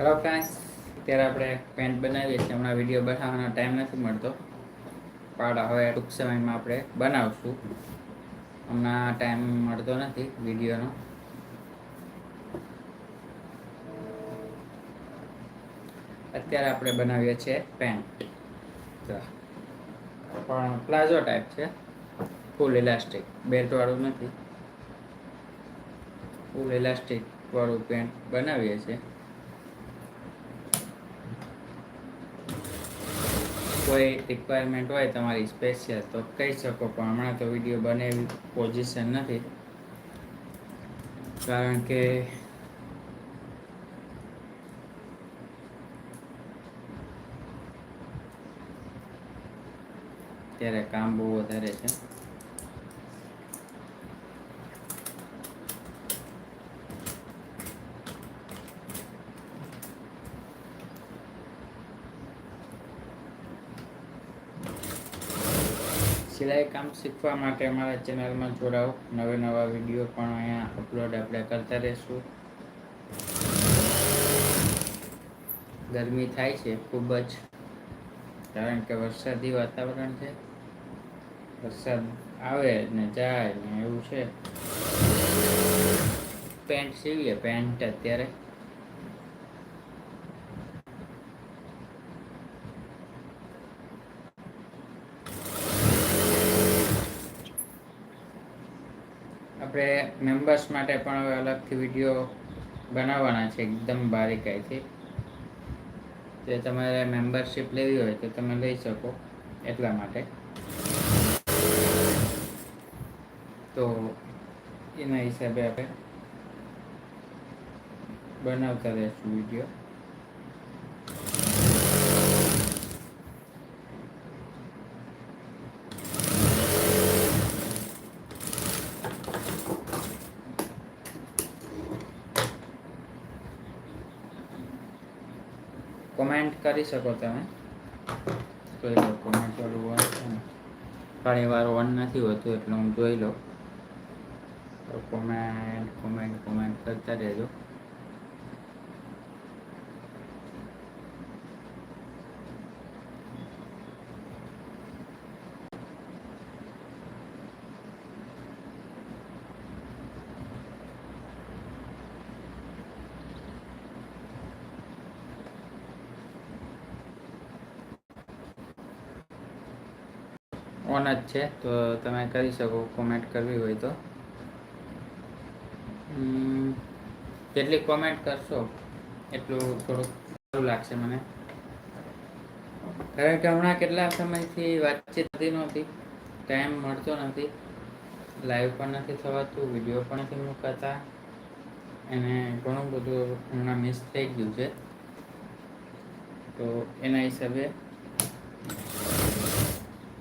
Hello friends અત્યારે આપણે pant બનાવીએ છીએ. હમણાં વીડિયો બનાવવાનો ટાઈમ નથી મળતો. પણ હવે ટૂંક સમયમાં આપણે બનાવશું. હમણાં ટાઈમ મળતો નથી વિડીયોનો અત્યારે આપણે બનાવીએ છીએ પેન્ટ પણ પ્લાઝો ટાઈપ છે. ફૂલ ઇલાસ્ટિક બેલ્ટવાળું નથી. ફૂલ ઇલાસ્ટિકવાળું પેન્ટ બનાવીએ છીએ. કોઈ રિક્વાયરમેન્ટ હોય તમારી સ્પેશિયલ તો કહી શકો, પણ હમણાં તો વીડિયો બને એવી પોઝિશન નથી. કારણ કે ત્યારે કામ બહુ વધારે છે. સિલાઈ કામ શીખવા માટે અમારા ચેનલમાં જોડાઓ. નવા નવા વીડિયો પણ અહીંયા અપલોડ આપણે કરતા રહીશું. ગરમી થાય છે, ખૂબ જ. કારણ કે વરસાદી વાતાવરણ છે. વરસાદ આવે ને જાય ને એવું છે. પેન્ટ સીવીએ, પેન્ટ અત્યારે આપણે મેમ્બર્સ માટે પણ હવે અલગથી વીડિયો બનાવવાના છે, એકદમ બારીકાઈથી જે તમારે મેમ્બરશિપ લેવી હોય તો તમે લઈ શકો એટલા માટે. તો એના હિસાબે આપણે બનાવતા રહેશું વીડિયો કોમેન્ટ કરી શકો તમે. જોઈ લો કોમેન્ટ વાળું ઓન છે ઘણી વાર ઓન નથી હોતું એટલે હું જોઈ લઉં. કોમેન્ટ કોમેન્ટ કોમેન્ટ કરતા રહેજો. ઓન જ છે, તો તમે કરી શકો કોમેન્ટ કરવી હોય તો. જેટલી કોમેન્ટ કરશો? એટલું થોડુંક સારું લાગશે મને. કારણ કે હમણાં કેટલા સમયથી વાતચીત થતી નહોતી ટાઈમ મળતો નથી. લાઈવ પણ નથી થવાતું વીડિયો પણ નથી મૂકાતા. અને ઘણું બધું હમણાં મિસ થઈ ગયું છે. તો એના હિસાબે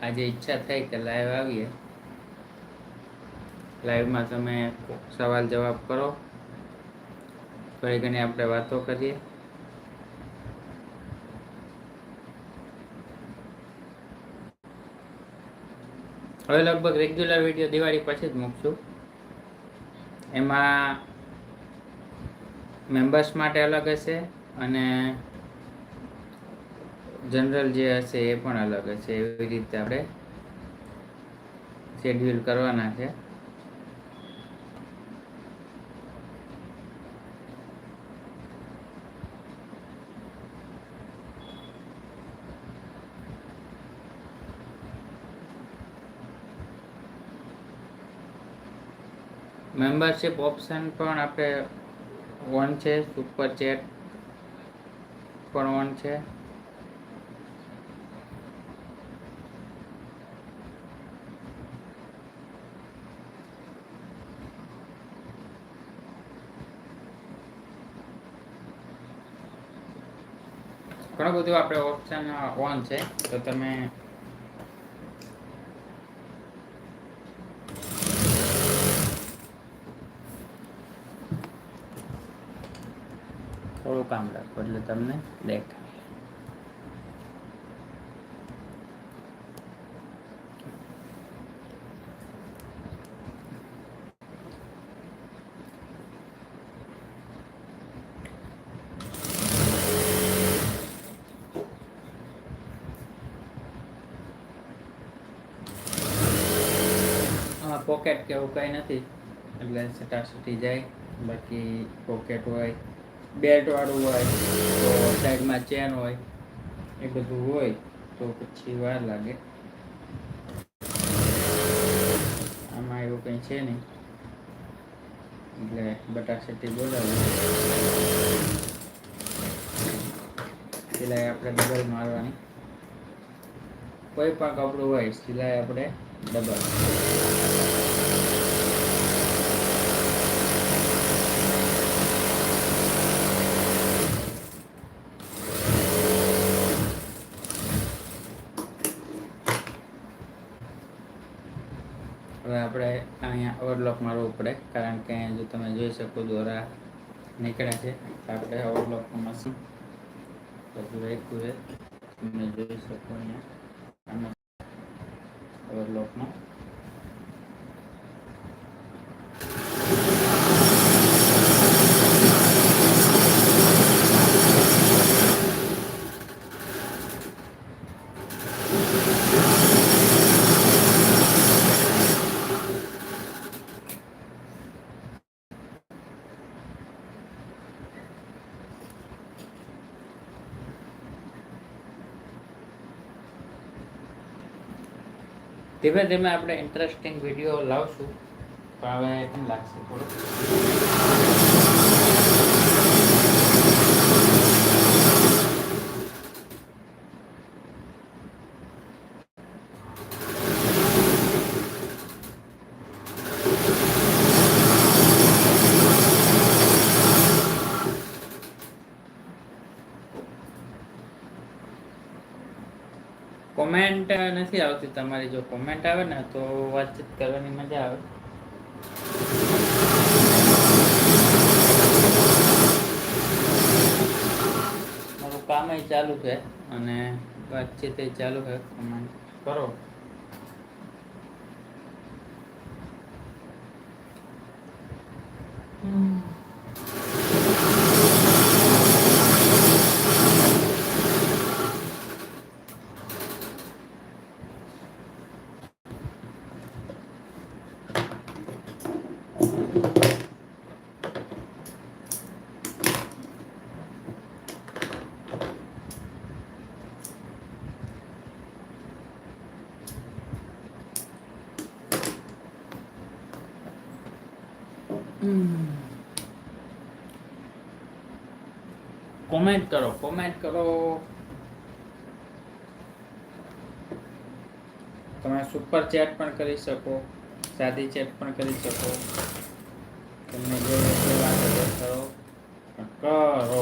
આજે ઈચ્છા થઈ કે લાઈવ આવીએ. લાઈવમાં તમે સવાલ જવાબ કરો. થોડી ઘણી આપણે વાતો કરીએ. હવે લગભગ રેગ્યુલર વીડિયો દિવાળી પછી જ મૂકશું. એમાં મેમ્બર્સ માટે અલગ હશે અને જનરલ જે હશે એ પણ અલગ હશે. એવી રીતે આપણે શેડ્યુલ કરવાના છે. મેમ્બરશિપ ઓપ્શન પણ આપણે ઓન છે સુપર ચેટ પણ ઓન છે. ઘણું બધું આપણે ઓપ્શન ઓન છે. તો તમે થોડું કામ રાખો એટલે તમને દેખાય. પોકેટ કે એવું કંઈ નથી. એટલે સટાસટી જાય. બાકી પોકેટ હોય બેલ્ટવાળું હોય, તો સાઈડમાં ચેન હોય, એ બધું હોય, તો પછી વાર લાગે. આમાં એવું કંઈ છે નહીં. એટલે બટાસટી બોલાવી. સિલાઈ આપણે ડબલ મારવાની. કોઈ પણ કપડું હોય, સિલાઈ આપણે ડબલ. હવે આપણે અહીંયા ઓવરલોક મારવું પડે, કારણ કે જો તમે જોઈ શકો દોરા નીકળ્યા છે. આપણે ઓવરલોકમાં મશીન બધું રાખ્યું છે. તમે જોઈ શકો અહીંયા. ઓવરલોકમાં ધીમે ધીમે આપણે ઇન્ટરેસ્ટિંગ વીડિયો લાવશું. પણ હવે એમ લાગશે થોડું કોમેન્ટ નથી આવતી. તમારી જો કોમેન્ટ આવે ને તો વાતચીત કરવાની મજા આવે. મારું કામ ચાલુ છે અને વાતચીત ચાલુ છે કોમેન્ટ કરો કોમેન્ટ કરો કોમેન્ટ કરો. તમે સુપર ચેટ પણ કરી શકો, સાદી ચેટ પણ કરી શકો. તમને જે વાત કરો. કરો.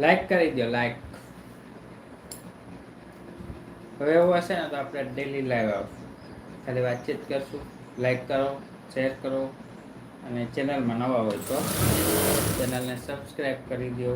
લાઈક કરી દો લાઈક હવે એવું હશે ને તો આપણે ડેલી લાઈવ આવશું. ખાલી વાતચીત કરશું. લાઈક કરો શેર કરો અને ચેનલમાં નવા હોય તો ચેનલને સબસ્ક્રાઈબ કરી દો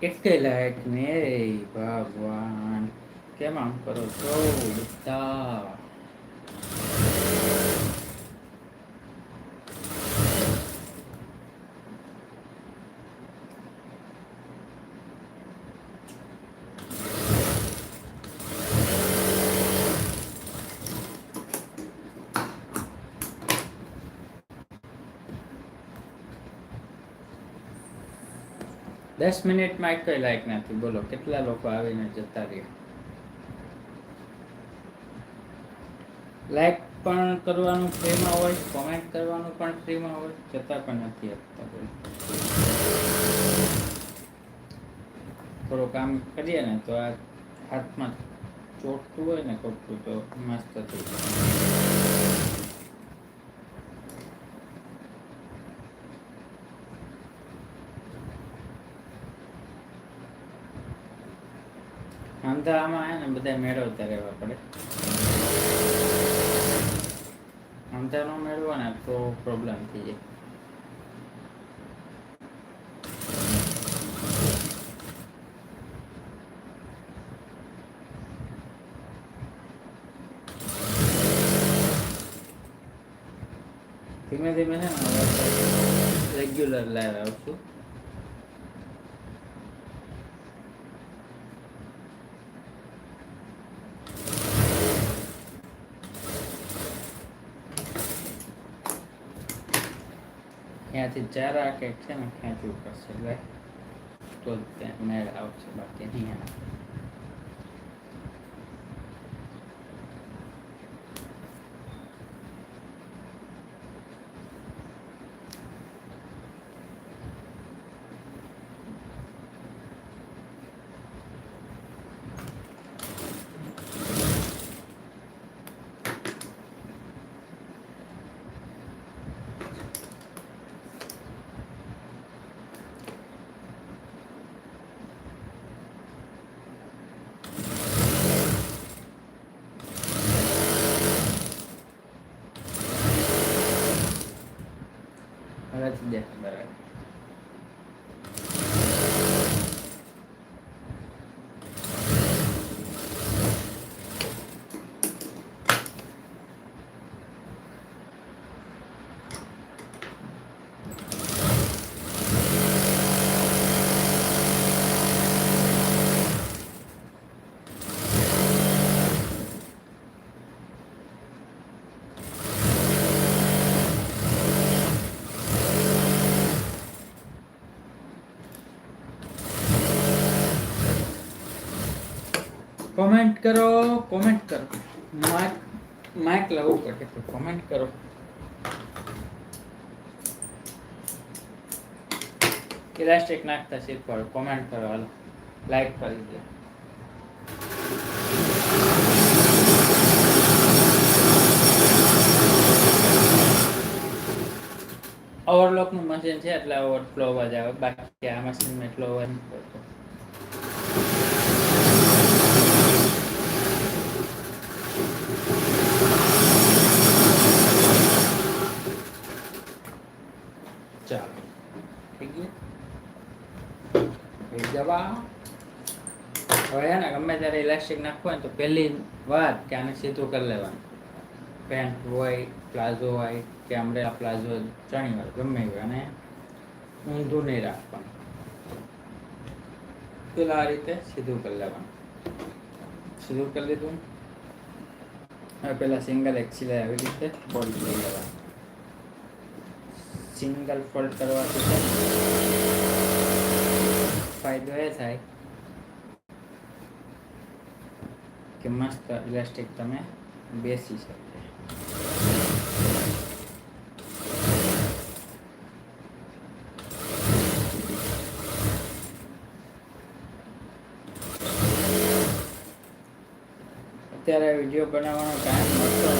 કેટલે લાયક ને ભગવાન. કેમ આમ કરો છો? બધા દસ મિનિટમાં એક લાયક નથી. બોલો, કેટલા લોકો આવીને જતા રહ્યા? લાઈક પણ કરવાનું ફ્રીમાં હોય કોમેન્ટ કરવાનું પણ ફ્રીમાં હોય છતાં પણ નથી આપતા થોડું કામ કરીએ ને તો આ હાથમાં ચોટતું હોય ને ખોટતું તો મસ્ત થઈ જાય. તો આમાં હે ને બધા મેળવતા રહેવા પડે. આમ નો ન મેળવો ને તો પ્રોબ્લેમ થઈ જાય. ધીમે ધીમે છે ને રેગ્યુલર લાઈવ આવશું. ત્યાંથી ચાર આ કંઈક છે ને ખેંચવું પડશે એટલે તો ત્યાં મેળ આવશે બાકી નહીં આવે. હવેથી દેખ બરાબર કોમેન્ટ કરો કોમેન્ટ કરો. માઇક માઇક લાવવું પડે તો કોમેન્ટ કરો. ઇલાસ્ટિક નાખતા શીખવાડો કોમેન્ટ કરો, હાલો. લાઈક કરી દે. ઓવરલોકનું મશીન છે, એટલે ઓવરફ્લો અવાજ આવે. બાકી આ મશીનમાં એટલો અવાજ નથી પડતો ચાલો થઈ ગયું થઈ હવે હે ને ગમે ત્યારે ઇલાસ્ટિક નાખવું હોય તો પહેલી વાત કે આને સીધું કરી લેવાનું. પેન્ટ હોય, પ્લાઝો હોય કે અમરેલા પ્લાઝો ચણી હોય, ગમે હોય. અને ઊંધું નહીં રાખવાનું. પેલા આ રીતે સીધું કરી લેવાનું. સીધું કરી લીધું. હવે પેલા સિંગલ એક આવી રીતે બોલ્ટ લઈ લેવાનું. સિંગલ ફોલ્ડ કરવાથી ફાયદો એ થાય કે મસ્ત ઇલાસ્ટિક તમે બેસી શકો અત્યારે વીડિયો બનાવવાનો ટાઈમ મળતો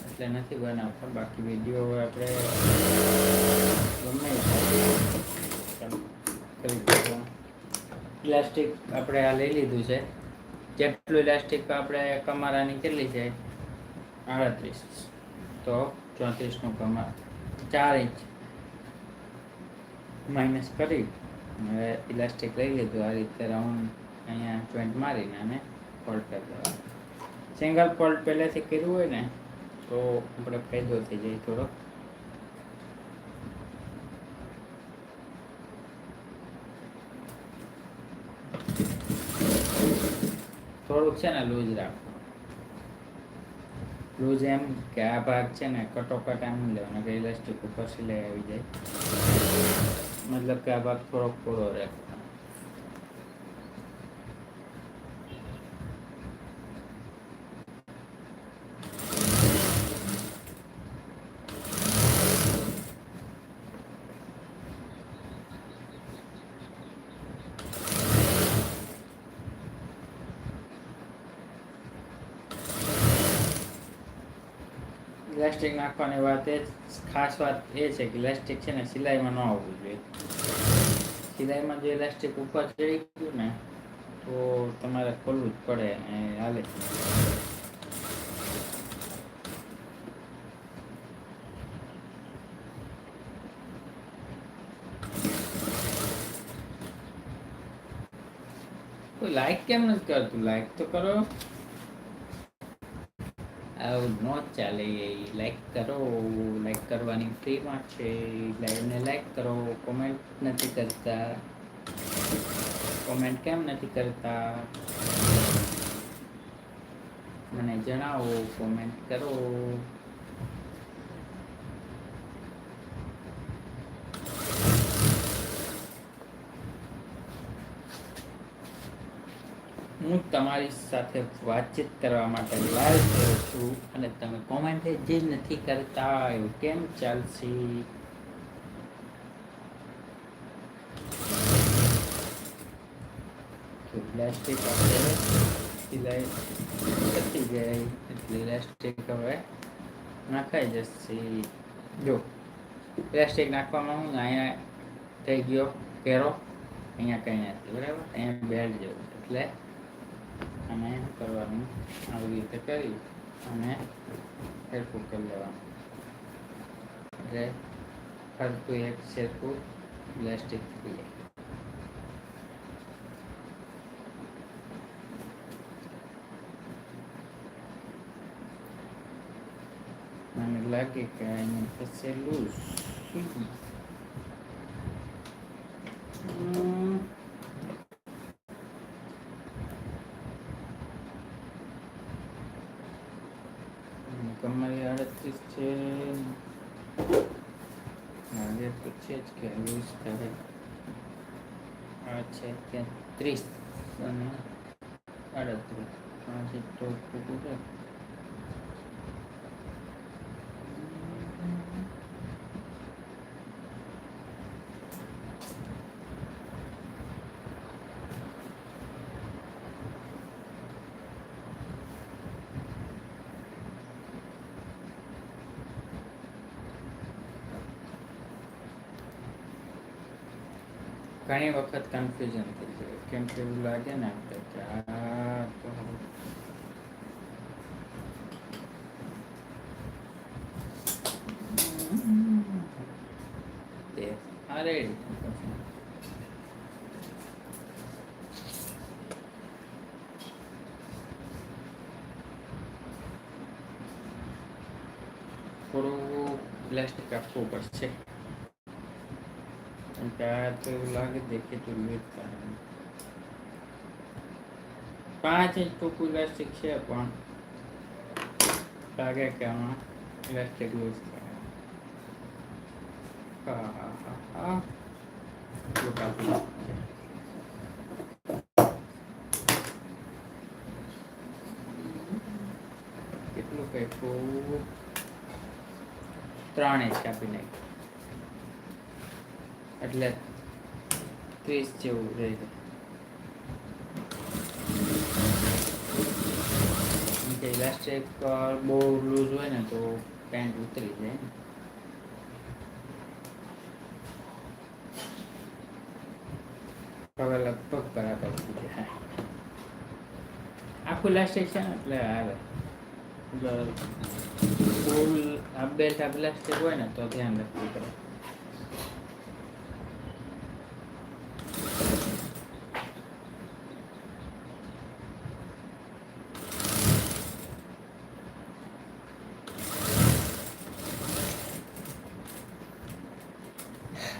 એટલે નથી બનાવતા. બાકી વીડિયો આપણે ગમે કરી દઈએ. ઇલાસ્ટિક આપણે આ લઈ લીધું છે. જેટલું ઇલાસ્ટિક આપણે કમારાની કેટલી છે? આડત્રીસ. તો ચોત્રીસનું કમાર. ચાર ઇંચ. માઇનસ કરી હવે ઇલાસ્ટિક લઈ લીધું. આ રીતે રાઉન્ડ અહીંયા જોઈન્ટ મારીને અને ફોલ્ડ કરી દેવાનું. સિંગલ ફોલ્ડ પહેલેથી કર્યું હોય ને, તો આપણે ફાયદો થઈ જાય થોડોક. થોડુંક છે ને લૂઝ રાખો. લૂઝ એમ કે આ ભાગ છે ને કટોકટ નહીં લેવાનો કે ઇલાસ્ટિક ઉપર સિલાઈ આવી જાય. મતલબ કે આ ભાગ થોડોક પૂરો રાખો. ઇલાસ્ટિક નાખવાની વાત એ ખાસ વાત એ છે કે ઇલાસ્ટિક છે ને સિલાઈમાં ન આવવું જોઈએ. સિલાઈમાં જો ઇલાસ્ટિક ઉપર ચડી ગયું ને, તો તમારે ખોલવું જ પડે હાલે. લાઈક કેમ નથી કરતું? લાઈક તો કરો. આવું ન ચાલે લાઈક કરો લાઈક કરવાની ફ્રીમાં છે લાઈવને લાઈક કરો કોમેન્ટ નથી કરતા. કોમેન્ટ કેમ નથી કરતા? મને જણાવો કોમેન્ટ કરો. હું તમારી સાથે વાતચીત કરવા માટે લાઈવ થયો છું અને તમે કોમેન્ટ જે નથી કરતા એવું કેમ ચાલશે? પ્લાસ્ટિક આપણે સિલાઈ થતી જાય એટલે પ્લાસ્ટિક હવે નાખાઈ જશે. જો પ્લાસ્ટિક નાખવામાં હું અહીંયા થઈ ગયો કેરો અહીંયા કંઈ નથી, બરાબર? અહીંયા બેડ જેવું એટલે અને એમ કરવાનું આવી રીતે કરી અને સરખું કરી લેવાનું એટલે ફરતું એક સરખું પ્લાસ્ટિક થઈ જાય મને લાગે કે એને ફસેલું શું 300. ઘણી વખત કન્ફ્યુઝન થઈ જાય. કેમ કે એવું લાગે ને આપણે કે આ તો અરે થોડું પ્લાસ્ટિક આપવું પડશે કેમ કે આ તો એવું લાગે દેખીતું લેટ કારણ પાંચ ઇંચ ટૂંકું પ્લાસ્ટિક છે પણ લાગે કે આમાં પ્લાસ્ટિક લૂઝ થાય હા હા હા હા એટલું કાપી નાખીએ. કેટલું કાપ્યું ત્રણ ઇંચ કાપી નાખ્યું એટલે ત્રીસ જેવું રહી ગયું. કે ઇલાસ્ટિક બહુ લૂઝ હોય ને તો પેન્ટ ઉતરી જાય ને. હવે લગભગ બરાબર થઈ જાય આખું ઇલાસ્ટિક છે ને એટલે આવે. ફૂલ આ બેલ્ટ આ ઇલાસ્ટિક હોય ને તો ધ્યાન રાખવું પડે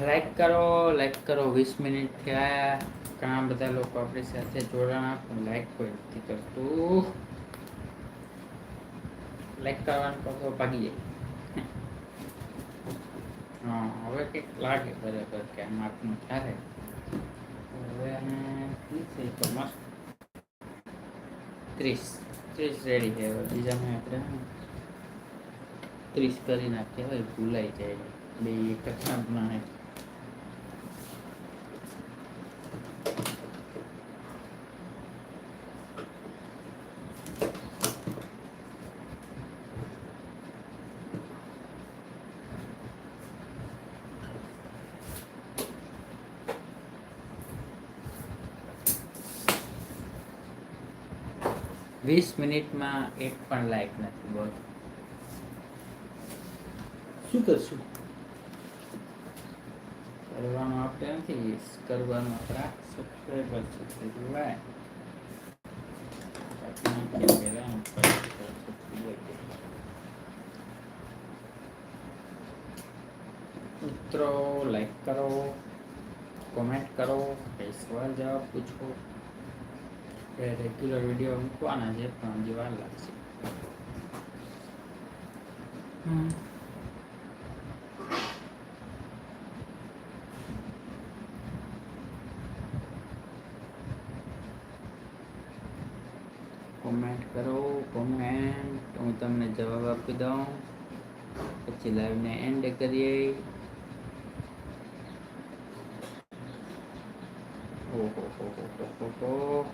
લાઈક કરો લાઈક કરો વીસ મિનિટ થયા ઘણા બધા લોકો આપણી સાથે જોડાણા પણ લાઈક કોઈ નથી કરતું લાઈક કરવાનું કહો તો ભાગી જાય હા હવે કંઈક લાગે બરાબર કે આમ આપનું થાય હવે આને શું થઈ તો મસ્ત ત્રીસ ત્રીસ રેડી છે હવે બીજામાં આપણે ત્રીસ કરી નાખીએ હવે ભૂલાઈ જાય બે એક જ વીસ મિનિટમાં એક પણ લાઈક નથી બોલ શું કરશું? કરવાનું આપણે નથી કરવાનું આપણા સબસ્ક્રાઈબર છે તે જોવાય. બાકી નાખીએ પહેલા હું પછી મિત્રો લાઈક કરો કોમેન્ટ કરો કઈ સવાલ જવાબ પૂછો. રેગ્યુલર વીડિયો મૂકવાના છે પણ હજી વાર લાગશે. કોમેન્ટ કરો કોમેન્ટ હું તમને જવાબ આપી દઉં. પછી લાઈવને એન્ડ કરીએ. ઓહો હો હો હો હો.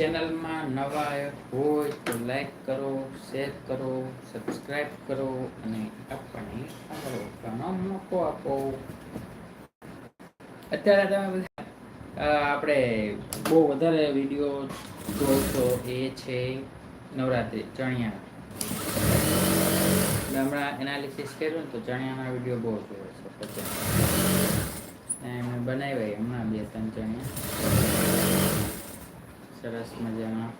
ચેનલમાં નવા હોય તો લાઈક કરો શેર કરો સબસ્ક્રાઈબ કરો અને આપણને આગળ વધવાનો મોકો આપો. અત્યારે તમે બધા આપણે બહુ વધારે વીડિયો જોવો છો એ છે નવરાત્રિ, ચણિયા. હમણાં એનાલિસિસ કર્યું ને તો ચણિયાના વીડિયો બહુ જોવે છે પછી બનાવ્યા હમણાં બે ત્રણ ચણિયા. સરસ મજાના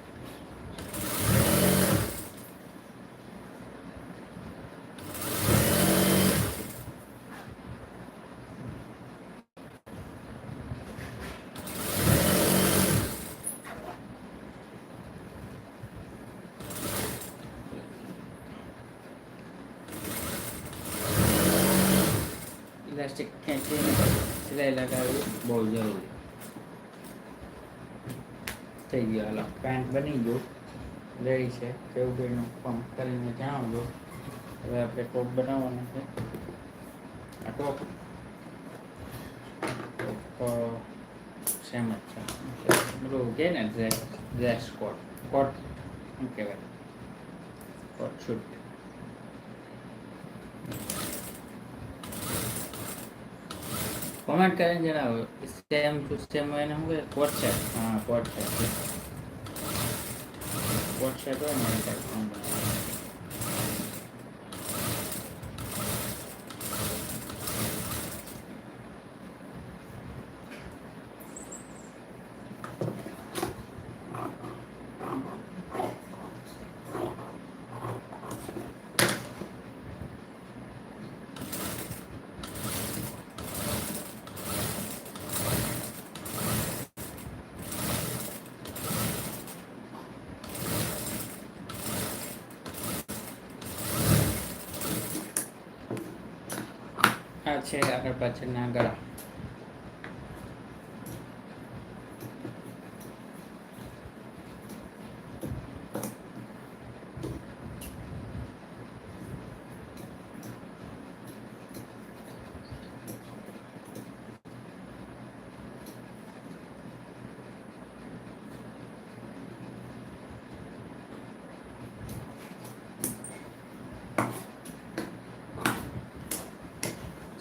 ઇલાસ્ટિક ખેંચીને સિલાઈ લગાવવી બહુ જરૂરી. થઈ ગયો. હાલો પેન્ટ બની ગયું. રેડી છે. કેવું ભાઈનું પંપ કરીને જણાવજો હવે આપણે ટોપ બનાવવાનો છે. આ ટોપ સેમ જ છે. બધું કે ને ડ્રેસ ડ્રેસ કોટ કોટ શું કહેવાય? કોટ શૂટ કોમેન્ટ કરીને જણાવો. સેમ ટુ સેમ હોય ને કહે? કોટ સેટ હા, કોટ સેટ કોટ છે આગળ પાછળના ગળા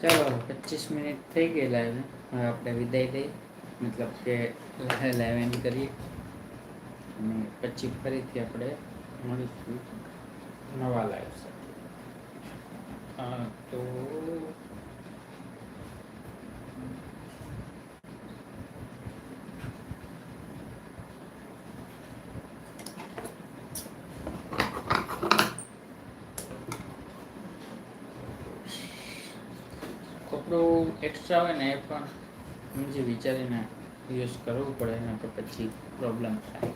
ચાલો પચીસ મિનિટ થઈ ગયેલા છે હવે આપણે વિદાય લઈ મતલબ કે લાઈવ કરીએ. અને પછી ફરીથી આપણે મળીશું નવા લાઈવ સાથે. તો કપડું હોય ને એ પણ સમજી વિચારીને યુઝ કરવું પડે ને તો પછી પ્રોબ્લેમ થાય.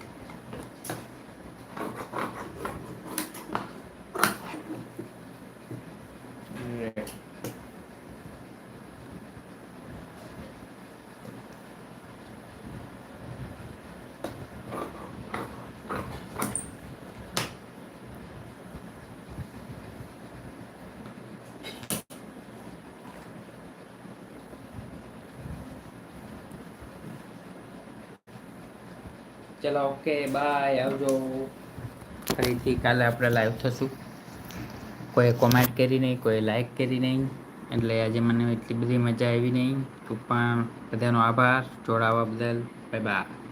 ચલો ઓકે બાય આવજો. ફરીથી કાલે આપણે લાઈવ થશું. કોઈ કોમેન્ટ કરી નહીં, કોઈ લાઈક કરી નહીં, એટલે આજે મને એટલી બધી મજા આવી નહીં. તો પણ બધાનો આભાર, જોડાવા બદલ બાય બાય